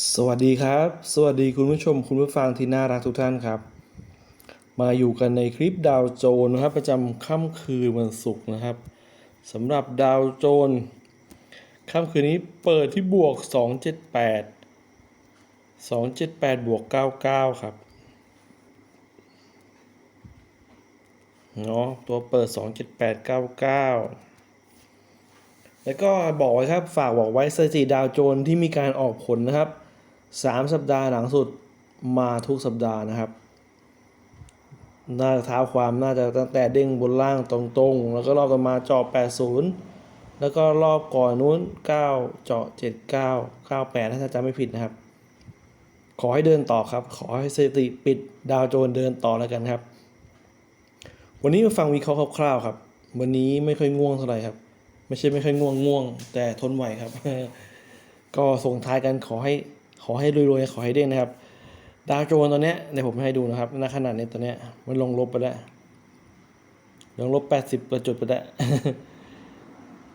สวัสดีครับ สวัสดีคุณผู้ชมคุณผู้ฟังที่น่ารักทุกท่านครับ มาอยู่กันในคลิปดาวโจนนะครับ ประจำค่ำคืนวันศุกร์นะครับสำหรับดาวโจนค่ำคืนนี้เปิดที่บวก 278 278 บวก 99 ครับเนาะตัวเปิด 27899แล้วก็บอกไว้ครับฝากบอกไว้สถิติดาวโจนที่มีการออกผลนะครับ 3 สัปดาห์หลังสุดมาทุกสัปดาห์นะครับ น่าจะท้าความน่าจะตั้งแต่เด้งบนล่างตรงๆ แล้วก็รอบต่อมาเจาะ80 แล้วก็รอบก่อนนู้น 9 เจาะ79 98 ถ้าจำไม่ผิดนะครับ ขอให้เดินต่อครับ ขอให้สถิติปิดดาวโจนส์เดินต่อแล้วกันครับ วันนี้มาฟังวิเคราะห์คร่าวๆครับ วันนี้ไม่ค่อยง่วงเท่าไหร่ครับ ไม่ใช่ไม่ค่อยง่วงง่วง แต่ทนไหวครับ ก็ส่งท้ายกันขอให้ ขอให้รวยๆขอให้เด้งนะครับ ดาวโจนตอนนี้เดี๋ยวผมให้ดูนะครับณขนาดนี้ตอนนี้มันลงลบไปแล้วลงลบแปดสิบกว่าจุดไปแล้ว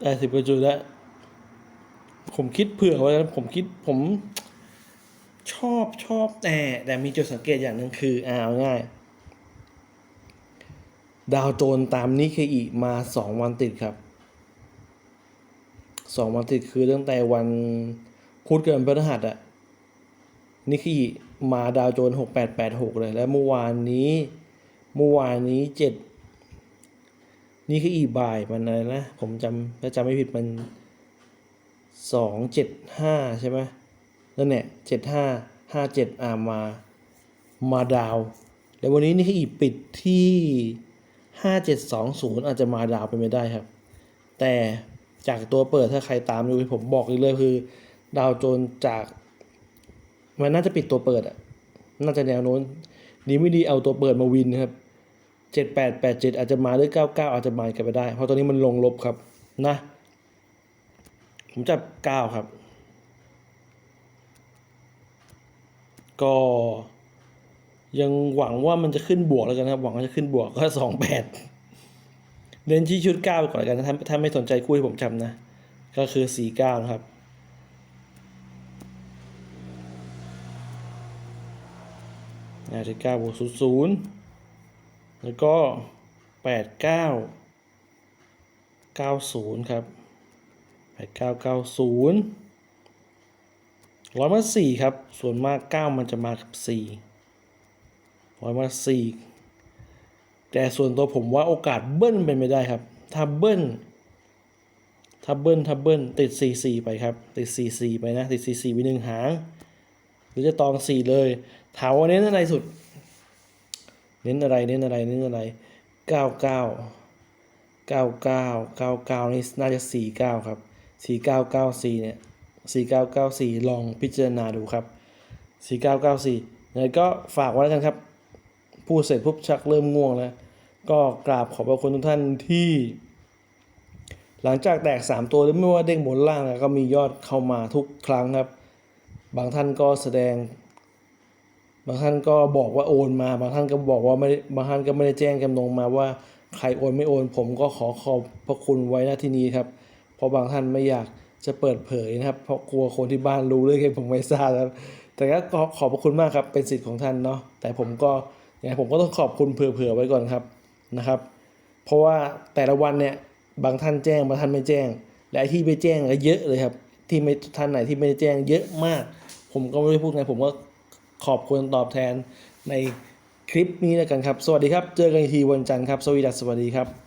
แปดสิบกว่าจุดแล้ว ผมคิดเผื่อไว้แล้วผมคิดผมชอบชอบแต่แต่มีจุดสังเกตอย่างหนึ่งคืออ่าเอาง่าย ดาวโจนตามนิเคอีมาสองวันติดครับสองวันติดคือตั้งแต่วันพุธกับวันพฤหัสอะ นี่คือมาดาวโจนหกแปดแปดหกเลย แล้วเมื่อวานนี้เมื่อวานนี้เจ็ดนี่คืออีบ่ายมันอะไรนะ ผมจำถ้าจำไม่ผิดมันสองเจ็ดห้าใช่ไหมนั่นแหละเจ็ดห้าห้าเจ็ดอามา มาดาว แล้ววันนี้นี่คืออีปิดที่ห้าเจ็ดสองศูนย์อาจจะมาดาวไปไม่ได้ครับ แต่จากตัวเปิดถ้าใครตามดูผมบอกเลยคือ ดาวโจนจาก มันน่าจะปิดตัวเปิดอะน่าจะแนวโน้น ดีไม่ดีเอาตัวเปิดมาวินครับเจ็ดแปดแปดเจ็ดอาจจะมาหรือเก้าเก้าอาจจะมากันไปได้ เพราะตอนนี้มันลงลบครับ นะ ผมจับเก้าครับ ก็ยังหวังว่ามันจะขึ้นบวกแล้วกันครับ หวังว่าจะขึ้นบวกก็สองแปดเน้นที่ชุดเก้าไปก่อนแล้วกันถ้าถ้าไม่สนใจคู่ที่ผมจำนะ ก็คือสี่เก้านะครับ นาฬิกาบวกศูนย์ศูนย์แล้วก็แปดเก้าเก้าศูนย์ครับแปดเก้าเก้าศูนย์ร้อยมาสี่ครับ ส่วนมากเก้ามันจะมากับสี่ร้อยมาสี่แต่ส่วนตัวผมว่าโอกาสเบิ้ลเป็นไม่ได้ครับ ถ้าเบิ้ลถ้าเบิ้ลถ้าเบิ้ลติด 4 4 ไปครับ ติด 4 4 ไปนะ ติด 4 4ไปหนึ่งหาง รือจะตอง4เลยถามว่าเน้นอะไรสุด เน้นอะไรเน้นอะไรเน้นอะไร99 99 99นี่น่าจะ49ครับ4994เก้าสี่เนี่ย4994ลองพิจารณาดูครับ4994ยังไงก็ฝากไว้แล้วกันครับพูดเสร็จปุ๊บชักเริ่มง่วงแล้ว ก็กราบขอบพระคุณทุกท่านที่ หลังจากแตก 3 ตัวไม่ว่าเด้งบนล่างแล้วก็มียอดเข้ามาทุกครั้งครับ บางท่านก็แสดง บางท่านก็บอกว่าโอนมา บางท่านก็บอกว่าไม่บางท่านก็ไม่ได้แจ้งจำนงมาว่าใครโอนไม่โอน ผมก็ขอขอบพระคุณไว้ณที่นี้ครับ เพราะบางท่านไม่อยากจะเปิดเผยนะครับ เพราะกลัวคนที่บ้านรู้เรื่องที่ผมไม่ทราบครับ แต่ก็ขอขอบพระคุณมากครับ เป็นสิทธิ์ของท่านเนาะ แต่ผมก็ยังไงผมก็ต้องขอบคุณเผื่อๆไว้ก่อนครับนะครับ เพราะว่าแต่ละวันเนี่ยบางท่านแจ้งบางท่านไม่แจ้ง และที่ไม่แจ้งก็เยอะเลยครับ ที่ไม่ท่านไหนที่ไม่ได้แจ้งเยอะมาก ผมก็ไม่ได้พูดไง ผมก็ขอบคุณตอบแทนในคลิปนี้แล้วกันครับ สวัสดีครับ เจอกันอีกทีวันจันทร์ครับ สวีดัสสวัสดีครับ